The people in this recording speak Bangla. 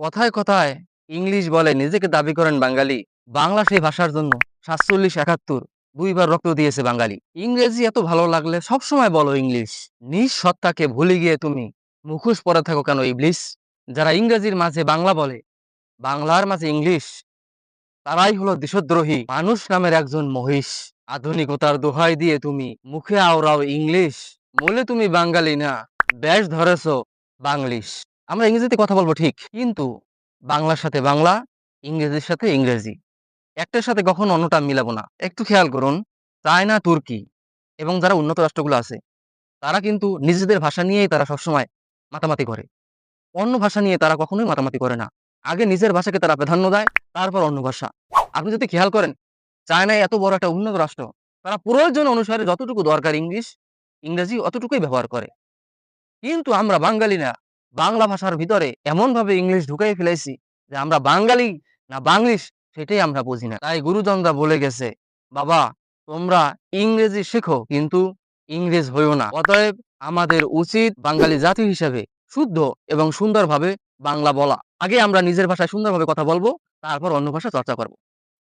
কথায় কথায় ইংলিশ বলে নিজেকে দাবি করেন বাঙালি। বাংলা সেই ভাষার জন্য সাতচল্লিশ একাত্তর দুইবার রক্ত দিয়েছে বাঙালি। ইংরেজি এত ভালো লাগলে সবসময় বলো ইংলিশ। নিজ সত্তাকে ভুলে গিয়ে তুমি মুখোশ পরে থাকো কেন ইংলিশ যারা ইংরেজির মাঝে বাংলা বলে, বাংলার মাঝে ইংলিশ, তারাই হলো দেশদ্রোহী। মানুষ নামের একজন মহিষ। আধুনিকতার দোহাই দিয়ে তুমি মুখে আওড়াও ইংলিশ। বলে তুমি বাঙালি না, বেশ ধরেছ বাংলিশ। আমরা ইংরেজিতে কথা বলব ঠিক, কিন্তু বাংলার সাথে বাংলা, ইংরেজির সাথে ইংরেজি। একটার সাথে কখন অন্যটা মিলাবো না। একটু খেয়াল করুন, চায়না, তুর্কি এবং যারা উন্নত রাষ্ট্রগুলো আছে, তারা কিন্তু নিজেদের ভাষা নিয়েই তারা সবসময় মাতামাতি করে। অন্য ভাষা নিয়ে তারা কখনোই মাতামাতি করে না। আগে নিজের ভাষাকে তারা প্রাধান্য দেয়, তারপর অন্য ভাষা। আপনি যদি খেয়াল করেন চায়নায় এত বড় একটা উন্নত রাষ্ট্র, তারা প্রয়োজন অনুসারে যতটুকু দরকার ইংলিশ, ইংরেজি অতটুকুই ব্যবহার করে। কিন্তু আমরা বাঙালি না বাংলা ভাষার ভিতরে এমন ভাবে ইংলিশ ঢুকাই ফেলেছি যে আমরা বাঙালি না বাংলিশ সেটাই আমরা বুঝি না। তাই গুরুজনরা বলে গেছে, বাবা, তোমরা ইংরেজি শেখো, কিন্তু ইংরেজ হইও না। অতএব আমাদের উচিত বাঙালি জাতি হিসেবে শুদ্ধ এবং সুন্দরভাবে বাংলা বলা। আগে আমরা নিজের ভাষায় সুন্দরভাবে কথা বলব, তারপর অন্য ভাষা চর্চা করব।